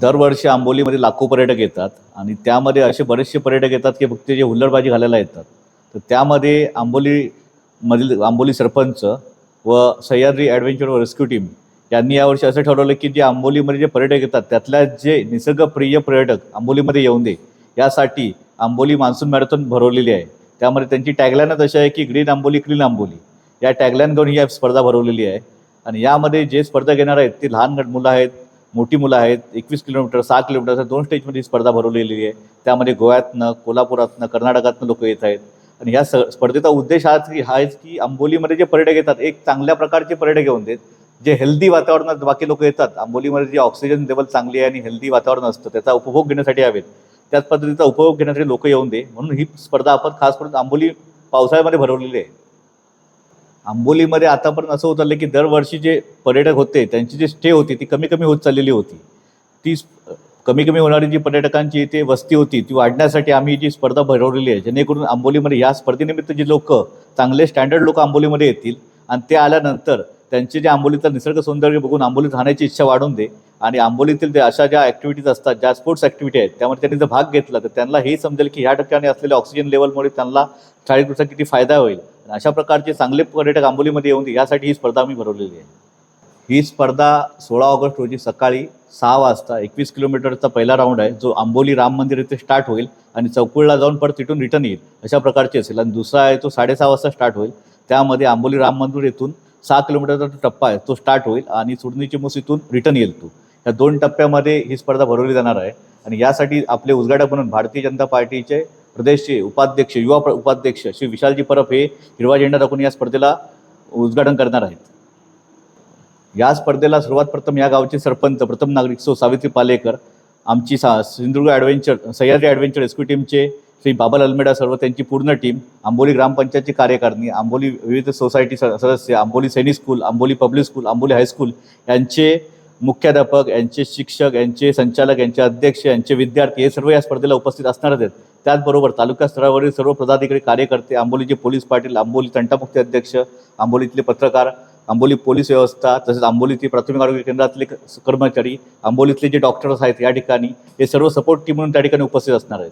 दरवर्षी आंबोलीमध्ये लाखो पर्यटक येतात आणि त्यामध्ये असे बरेचसे पर्यटक येतात की फक्त जे हुल्लडबाजी घालायला येतात. तर त्यामध्ये आंबोलीमधील आंबोली सरपंच व सह्याद्री ॲडव्हेंचर व रेस्क्यू टीम यांनी यावर्षी असं ठरवलं की जे आंबोलीमध्ये जे पर्यटक येतात त्यातल्या जे निसर्गप्रिय पर्यटक आंबोलीमध्ये येऊन दे यासाठी आंबोली मान्सून मॅरेथॉन भरवलेली आहे. त्यामध्ये त्यांची टॅगलाईनच अशी आहे की ग्रीन आंबोली क्लीन आंबोली. या टॅगलाईन घेऊन ही स्पर्धा भरवलेली आहे. आणि यामध्ये जे स्पर्धा घेणार आहेत ती लहान मुलं आहेत मोठी मुलं आहेत एकवीस किलोमीटर सहा किलोमीटर असं दोन स्टेजमध्ये ही स्पर्धा भरवलेली आहे. त्यामध्ये गोव्यातनं कोल्हापुरातनं कर्नाटकातनं लोक येत आहेत. आणि या स स्पर्धेचा उद्देश हाच की हाच की आंबोलीमध्ये जे पर्यटक येतात एक चांगल्या प्रकारचे पर्यटक येऊन देत जे हेल्दी वातावरणात बाकी लोक येतात. आंबोलीमध्ये जे ऑक्सिजन लेवल चांगली आहे आणि हेल्दी वातावरण असतं त्याचा उपभोग घेण्यासाठी हवेत. त्याच पद्धतीचा उपभोग घेण्यासाठी लोक येऊन दे. म्हणून ही स्पर्धा आपण खास करून आंबोली पावसाळ्यामध्ये भरवलेली आहे. आंबोलीमध्ये आतापर्यंत असं होत आलं की दरवर्षी जे पर्यटक होते त्यांची जी स्टे होती ती कमी कमी होत चाललेली होती. ती कमी कमी होणारी जी पर्यटकांची इथे वस्ती होती ती वाढण्यासाठी आम्ही जी स्पर्धा भरवलेली आहे जेणेकरून आंबोलीमध्ये या स्पर्धेनिमित्त जे लोक चांगले स्टँडर्ड लोक आंबोलीमध्ये येतील आणि ते आल्यानंतर त्यांचे जे आंबोलीचं निसर्ग सौंदर्य बघून आंबोलीत राहण्याची इच्छा वाढून दे आणि आंबोलीतील अशा ज्या ॲक्टिव्हिटीज असतात ज्या स्पोर्ट्स ॲक्टिव्हिटी आहेत त्यामध्ये त्यांनी जर भाग घेतला तर त्यांना हे समजेल की ह्या ठिकाणी असलेल्या ऑक्सिजन लेवलमुळे त्यांना शारीरिकदृष्ट्या किती फायदा होईल. अशा प्रकारचे चांगले पर्यटक आंबोलीमध्ये येऊन यासाठी ही स्पर्धा आम्ही भरवलेली आहे. ही स्पर्धा सोळा ऑगस्ट रोजी सकाळी सहा वाजता एकवीस किलोमीटरचा पहिला राऊंड आहे. जो आंबोली राम मंदिर इथे स्टार्ट होईल आणि चौकुळला जाऊन परत तिथून रिटर्न येईल अशा प्रकारची असेल. आणि दुसरा आहे तो साडेसहा वाजता स्टार्ट होईल. त्यामध्ये आंबोली राम मंदिर येथून सहा किलोमीटरचा जो टप्पा आहे तो स्टार्ट होईल आणि सुडणीची मुस इथून रिटर्न येईल तो. या दोन टप्प्यामध्ये ही स्पर्धा भरवली जाणार आहे. आणि यासाठी आपले उद्घाटक म्हणून भारतीय जनता पार्टीचे प्रदेशचे उपाध्यक्ष युवा प्र- उपाध्यक्ष श्री विशालजी परब हे हिरवा झेंडा दाखवून या स्पर्धेला उद्घाटन करणार आहेत. या स्पर्धेला सर्वात प्रथम या गावचे सरपंच प्रथम नागरिक सो सावित्री पालेकर आमची सा Sindhudurg adventure Sahyadri adventure rescue टीमचे श्री बाबल अल्मेडा सर्व त्यांची पूर्ण टीम आंबोली ग्रामपंचायतची कार्यकारिणी आंबोली विविध सोसायटी स- सदस्य Amboli Sainik school Amboli public school Amboli high school यांचे मुख्याध्यापक यांचे शिक्षक यांचे संचालक यांचे अध्यक्ष यांचे विद्यार्थी हे सर्व या स्पर्धेला उपस्थित असणार आहेत. त्याचबरोबर तालुका स्तरावरील सर्व पदाधिकारी कार्यकर्ते आंबोलीचे पोलीस पाटील आंबोली तंटामुक्ती अध्यक्ष आंबोलीतले पत्रकार आंबोली पोलीस व्यवस्था तसेच आंबोलीतील प्राथमिक आरोग्य केंद्रातले क- कर्मचारी आंबोलीतले जे डॉक्टर्स आहेत या ठिकाणी हे सर्व सपोर्ट टीम म्हणून त्या ठिकाणी उपस्थित असणार आहेत.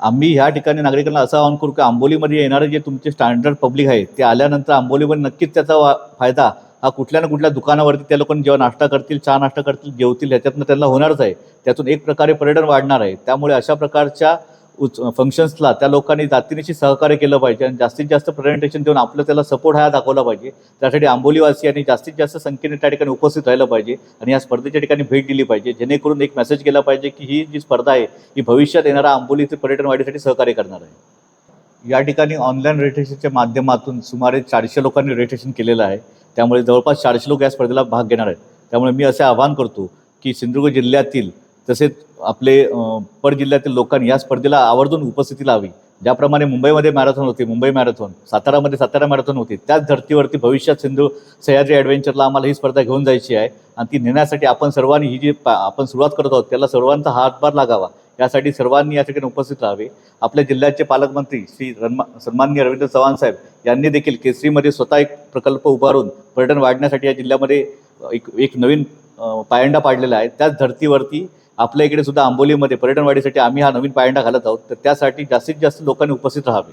आम्ही ह्या ठिकाणी नागरिकांना असं आवाहन करू की आंबोलीमध्ये येणारे जे तुमचे स्टँडर्ड पब्लिक आहे ते आल्यानंतर आंबोलीमध्ये नक्कीच त्याचा वा फायदा कुठल्या ना कुठल्या दुकानावरती त्या लोकांनी जेव्हा नाश्ता करतील चहा नाश्ता करतील जेवतील ह्याच्यातनं त्यांना होणारच आहे. त्यातून एक प्रकारे पर्यटन वाढणार आहे. त्यामुळे अशा प्रकारच्या उच फंक्शन्सला त्या लोकांनी जातीनेशी सहकार्य केलं पाहिजे आणि जास्तीत जास्त प्रेझेंटेशन देऊन आपलं त्याला सपोर्ट हा दाखवला पाहिजे. त्यासाठी आंबोलीवासियांनी जास्तीत जास्त संख्येने त्या ठिकाणी उपस्थित राहिलं पाहिजे आणि या स्पर्धेच्या ठिकाणी भेट दिली पाहिजे. जेणेकरून एक मेसेज केला पाहिजे की ही जी स्पर्धा आहे ही भविष्यात येणारा आंबोलीचे पर्यटन वाढीसाठी सहकार्य करणार आहे. या ठिकाणी ऑनलाईन रजिस्ट्रेशनच्या माध्यमातून सुमारे चारशे लोकांनी रजिस्ट्रेशन केलेलं आहे. त्यामुळे जवळपास चारशे लोक या स्पर्धेला भाग घेणार आहेत. त्यामुळे मी असे आवाहन करतो की सिंधुदुर्ग जिल्ह्यातील तसेच आपले पड पर जिल्ह्यातील लोकांनी या स्पर्धेला आवर्जून उपस्थिती लावी. ज्याप्रमाणे मुंबईमध्ये मॅरेथॉन होते मुंबई मॅरेथॉन सातारामध्ये सातारा मॅरेथॉन होती त्याच धर्तीवरती भविष्यात सिंधू सह्याद्री ॲडव्हेंचरला आम्हाला ही स्पर्धा घेऊन जायची आहे. आणि ती नेण्यासाठी आपण सर्वांनी ही जी आपण सुरुवात करत आहोत त्याला सर्वांचा हातभार लागावा. यासाठी सर्वांनी या ठिकाणी उपस्थित राहावे. आपल्या जिल्ह्याचे पालकमंत्री श्री रन्मा सन्माननीय रवींद्र चव्हाण साहेब यांनी देखील केसरीमध्ये स्वतः एक प्रकल्प उभारून पर्यटन वाढण्यासाठी या जिल्ह्यामध्ये एक एक नवीन पायंडा पाडलेला आहे. त्याच धर्तीवरती आपल्या इकडे सुद्धा आंबोलीमध्ये पर्यटन वाढीसाठी आम्ही हा नवीन पायंडा घालत आहोत. तर त्यासाठी जास्तीत जास्त लोकांनी उपस्थित राहावे.